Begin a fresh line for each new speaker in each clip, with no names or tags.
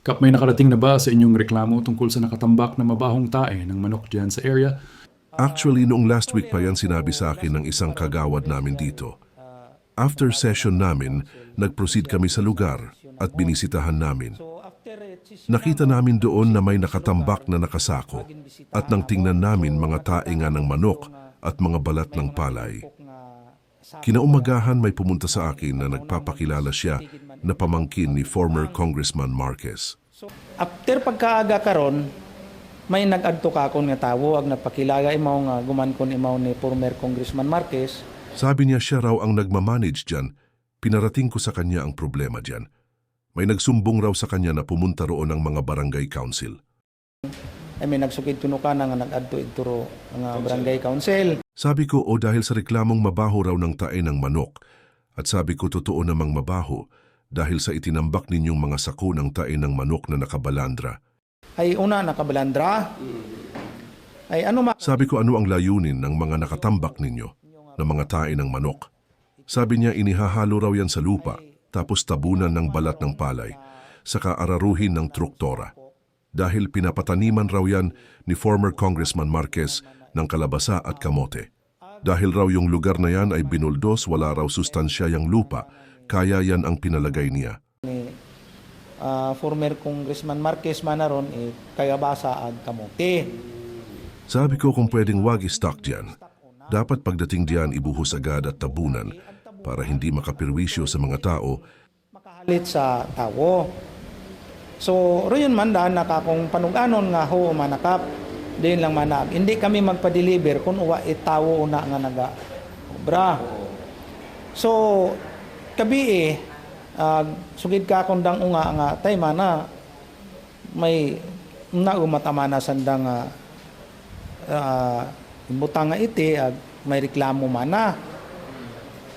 Kap, may nakarating na ba sa inyong reklamo tungkol sa nakatambak na mabahong tae ng manok dyan sa area?
Actually, noong last week pa yan sinabi sa akin ng isang kagawad namin dito. After session namin, nag-proceed kami sa lugar at binisitahan namin. Nakita namin doon na may nakatambak na nakasako at nang tingnan namin mga tainga ng manok at mga balat ng palay. Kinaumagahan may pumunta sa akin na nagpapakilala siya na pamangkin ni former Congressman Marquez.
After pagkaaga karon, may nag-adto ka akong nga tawo ag napakilala imaw nga guman kon imaw ni former Congressman Marquez.
Sabi niya siya raw ang nagmamanage dyan. Pinarating ko sa kanya ang problema dyan. May nagsumbong raw sa kanya na pumunta roon ang mga barangay council.
Ay may nagsukid tuno ka na nga nag-adto ituro nga barangay council.
Sabi ko, o dahil sa reklamong mabaho raw ng tae ng manok. At sabi ko, totoo namang mabaho dahil sa itinambak ninyong mga sako ng tae ng manok na nakabalandra.
Ay una nakabalandra. Ay ano ma
Sabi ko, ano ang layunin ng mga nakatambak ninyo na mga tae ng manok? Sabi niya, inihahalo raw yan sa lupa, tapos tabunan ng balat ng palay, saka araruhin ng truktora. Dahil pinapataniman raw yan ni former Congressman Marquez ng kalabasa at kamote. Dahil raw yung lugar na yan ay binuldos, wala raw sustansya yung lupa, kaya yan ang pinalagay niya.
ni ah, former Congressman Marquez manaron eh, kaya basa ag kamote.
Sabi ko kung pwedeng wag stock diyan, dapat pagdating diyan ibuhos agad at tabunan para hindi makapirwisyo sa mga tao
makahalit sa tawo. So, royon man daan nakakong panuganon nga ho manakap. Din lang manag. Hindi kami magpa-deliver kung uwa itawo una nga naga obra. So, kabi eh, ah, sugid ka akong dang unga nga tay mana may na umatama na sanda nga uh, butang nga iti ag may reklamo mana.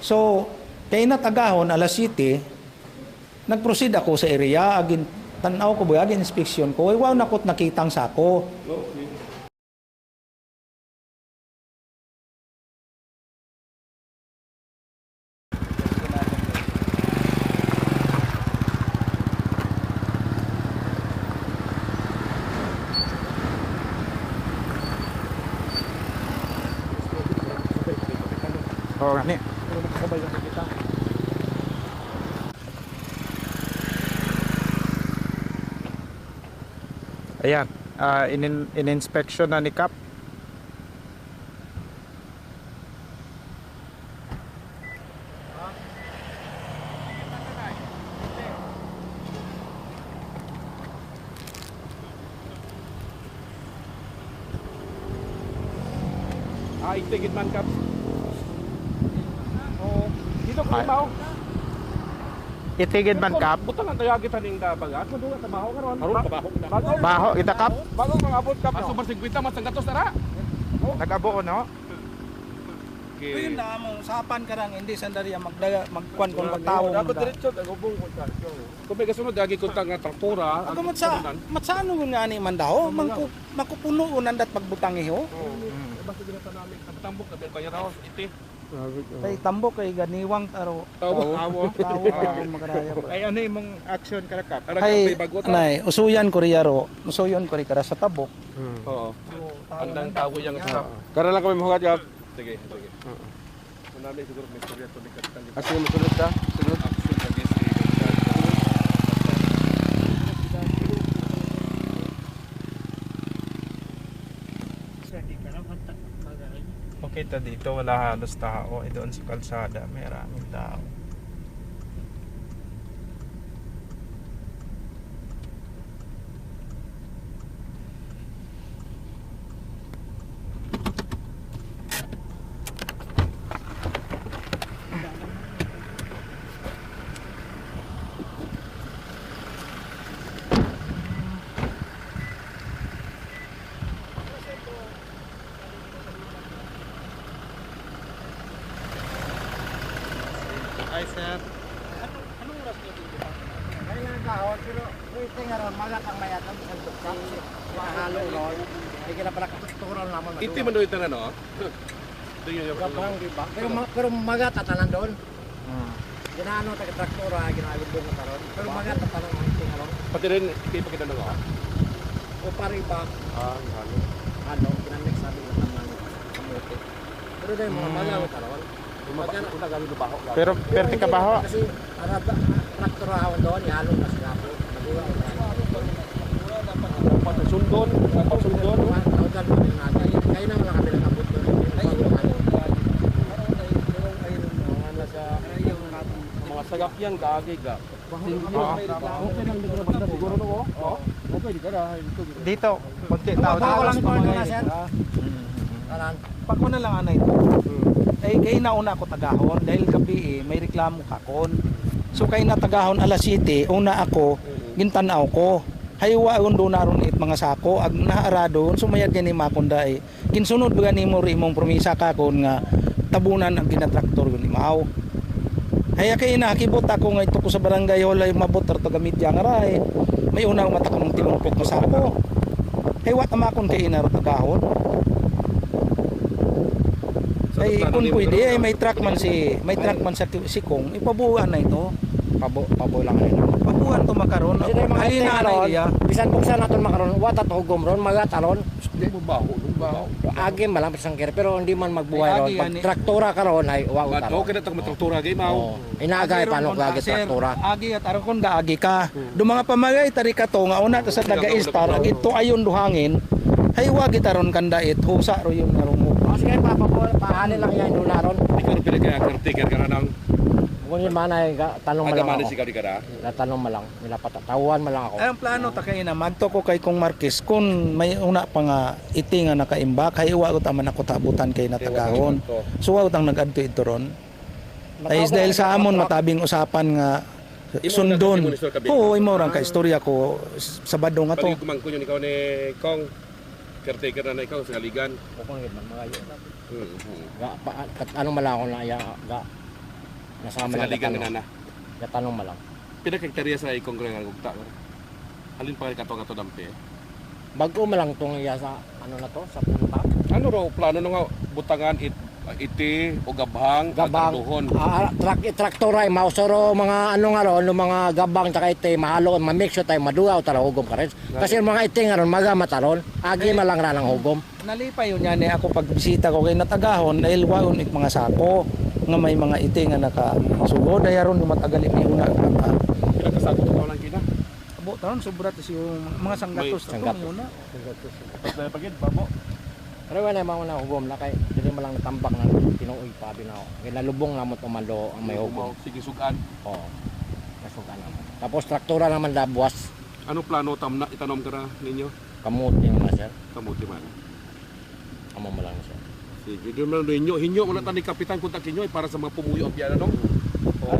So, kay natagahon alas 7, nag-proceed ako sa area, agin tanaw ko ba, agin inspeksyon ko, ay wow nakot nakitang sako. Oo, gani.
Ayan, ah, in, in-inspection na ni Cap.
Ah, itigid man kap. Oh, ko ibaw.
Itigid man Cap.
Butang ang tayo kita ning dabagat. Madunga ta baho karon. Karon baho. Bago.
Baho, kita Cap.
Bago mga abot kap. Aso bar 50 mas ang gatos tara.
Nag-abo no?
Yun na mo sapan ka lang hindi sandali magdaga magkuan kung magtawo.
Dapat diretso gubong ko ta. Kung may kasunod dagi ko tang traktora.
Ako mat sa mat sa ano nga ni man daw mangku makupuno unan dat pagbutang iho.
Basta ginata namin tambok na kaya raw iti.
Kay tambok kay ganiwang taro.
Tawo.
Tawo magaraya.
Ay ano imong action kala Cap?
Ara may bagot.
nay, usuyan ko riya ro. Usuyan ko ri kara sa tabok.
Oo. Andang tawo yang sa.
Kara lang kami mahugat Cap.
Sige, sige. Manami siguro may storya to ni katang.
Kasi musunod ka. Sunod.
Action
Okay ta dito, wala halos tao. Eh, doon sa kalsada, may maraming tao. Hi, sir.
Kailan kahon, pero pwede nga ron, mga kang mayatang sa dukak, mahalo ron. Hindi ka na pala katuturan naman.
Iti man do ito na no. Do yun yung
Gabang, di ba? Pero, ma- pero mga tatanan doon. Ginaano taga traktora, ginalubong na taron. Pero mga tatanong ang ito ngayon.
Pati rin, kayo pa kita nang ako.
O pari ba,
Ah, halo.
ano, ginamit sabi ng tamang kamote. Pero dahil mga malaw taron. Magkano
Una gamit ng baho.
Pero perte ka ba ho?
Kasi para traktora hawan doon, ihalo na sila po. Naguwa ko na.
Dapat sundon. Dapat sundon.
Tawagan mo rin natin. Kayo na wala kami lang abot doon.
Mga sagakyan, kaagay ka.
Okay lang dito na siguro no.
Oh, okay, di ka na.
Dito, konti tao
Tao lang
dito.
ko na sir. Kanan.
Pag ko na lang anay to. Ay kay nauna ako tagahon dahil gabi eh, may reklamo kakon. So kay na tagahon alas 7, una ako gintanaw ko. Haywa undo naron it mga sako ag naarado sumayad yan ni makunda eh. Kinsunod ba nimo ri imong promisa kakon nga tabunan ang ginatraktor yun imaw. Haya kay nakibot ako nga ito ko sa barangay holay mabot to gamit yang aray. May unang mata ko ng tinumpit ko sako. Haywa tamakon kay inaro tagahon. Ay kung pwede ay may truck man si may truck man sa si Kong ipabuan na ito.
Pabo pabo lang nila.
Pabuan to makaron.
Kasi na
na
ron,
iya.
bisan buksan natin makaroon, watat hugom ron, mga taron,
Hindi mo baho. Baho.
agi malampas ang kere, pero hindi man magbuhay
Ay,
ron. Pag
yan eh.
traktura ka ron, ay wow
Mato,
taron.
kaya itong matraktura kayo, mau.
Oo. Inaagay paano gagi traktura.
Agi at aron kon gaagi ka. Do mga pamagay tari ka to nga una ta sa taga istar ito ayon duhangin. Hay wagi taron kanda it husa ro yung narong mo.
Sige, papapol, pahalin lang yan doon naron.
Ikaw rin kaya caretaker ka na ng
Kung yun man ay ga- tanong mo lang
agamanin
ako.
si Kari Kara.
Natanong mo lang, nilapatatawan mo lang ako.
Ay ang plano ta kay na magto ko kay kong Marquez kun may una pa nga iti nga nakaimbak hay wa ko taman ako tabutan kay natagahon. So wa utang nag-adto ito ron. Ay dahil sa amon matabing usapan nga sundon.
na.
Oo, imo ra ka istorya ko sa badong nga to.
Pag kumangko yun ikaw ni Kong, caretaker na na ikaw sa kaligan.
Kung yun man, mga yun.
Hmm, hmm.
Ga, pa, kat, ano lang ako na, ya, ga, nasama
Sa
lang
kaligan
katanong.
na na.
Katanong mo lang.
Pinakaktarya sa ikong kong nga gugta. Alin pa kato nga to dampi.
Bago mo lang itong iya sa, ano na to, sa punta.
Ano ro plano no nga butangan it iti o gabhang
Gabang,
agduhon.
ah, trak, traktora ay mausoro mga ano nga ron, mga gabang tsaka ite, mahalo, mamix tayo, maduaw tara hugom ka rin. Kasi yung mga ite nga ron, magama taron, agi malang ra ng hugom.
Nalipay yun yan eh ako pagbisita ko kay natagahon dahil waon ik mga sako nga may mga iti nga naka sugo dayaron yung matagal may una ka
Pinakasako to lang kina.
abo taron sobra tas yung mga sanggatos
May
ato
sanggatos.
may una
Tapos na pagid babo.
Pero wala mga na hugom na kay, dili mo lang tambak na tinuoy pa binaw. Kaya nalubong na mo tumalo ang may hugom.
Sige sugan.
Oo. Nasukan naman. Tapos traktora naman dabuas,
Ano plano tam na itanom ka na ninyo?
kamuti mga sir.
Kamuti man.
Amo mo lang sir.
Sige, man ninyo. Hinyo na tani kapitan kung takinyo para sa mga pumuyo ang biyana no.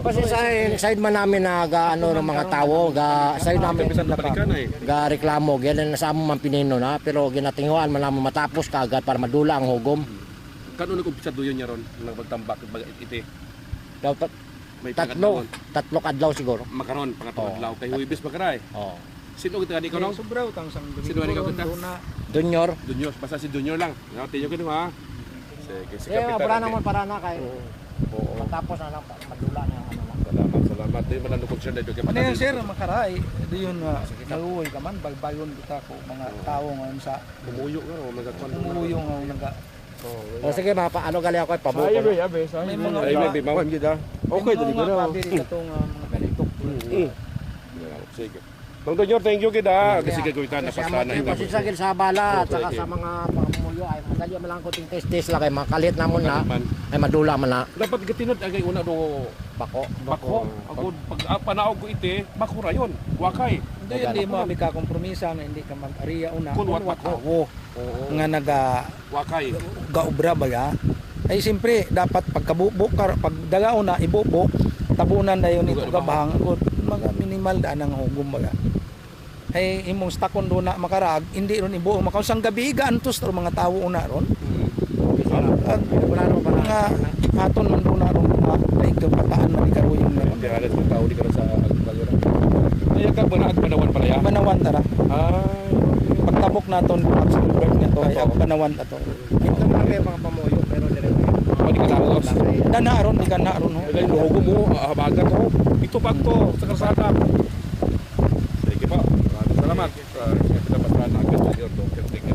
Kasi sa side man namin na ga ano ng mga tao, ga side namin
na balikan eh.
ga reklamo, ganyan na sa amo man pinino na, pero ginatinguan man namin matapos kagad para madula ang hugom.
Kano na kumpisa doon niya ron nagpagtambak baga iti.
Dapat
May
tatlo, tatlo kadlaw siguro.
Makaron pangatong
Oo.
adlaw kay huibis makaray.
Oh.
Sino kita ni ko no?
sobra utang sang
Sino ni ka punta?
na
Junior.
Dunyo, basta si Dunyo lang. Nga tinyo ko ha. Sige, si
Eh,
kapitan.
para naman para na kay
Oo.
matapos na lang madula na ang ano lang.
Salamat, salamat. Di man concern dito kay
ano yan sir makaray do yun nga naluoy ka man bagbayon kita ko mga tao nga sa
Pumuyo nga ro, mga kwan.
umuyo nga
O sige, mapa ano gali ako pabuko.
Sayo be, abe, sayo.
May mga-
Ay, may bimawon gid ha. Okay, dali ko na.
kabiri ka to nga mga ganito
Mm. Sige. Bang Dunyo, thank you ha. Kasi kay kuitan na pasta na.
Kasi sa gil sa bala at saka sa mga pamuyo ay madali man lang kuting test-test lang kay makalit namon na
Man.
ay madula man na
Dapat gatinod agay una do
bako.
bako. Ako pag ah, panaog ko ite, bako rayon. Wakay.
hindi hindi mo ka kompromisa nga hindi ka mag-ariya una
Kun wat bako.
nga naga
Wakay.
gaubra ba ya? Ay siyempre dapat pagkabubok ka pagdagao na ibubok tabunan na yun ito
na
gabahang ug mga minimal daan ang hugom baga. Ay imong stakon do na makarag hindi ron ibuo makausang gabi gaantos ro mga tawo una ron. At
naman para
nga aton man do na ron mga daig pataan man ikaw yung meron.
Di halos ng tao di ka na sa agbalura. Ay ka ba na agpanawan pala ya?
Banawan tara.
Ay.
Pagtabok naton pag sa birth nito ay banawan ato.
Man kayo mga pamuyo pero dire
Di ka laos.
Dana aron di kana aron.
Dahil luhogo mo, habagan to. Ito pa to, sa karsada. Sige po. Maraming salamat. Sa pinapasalanan agad.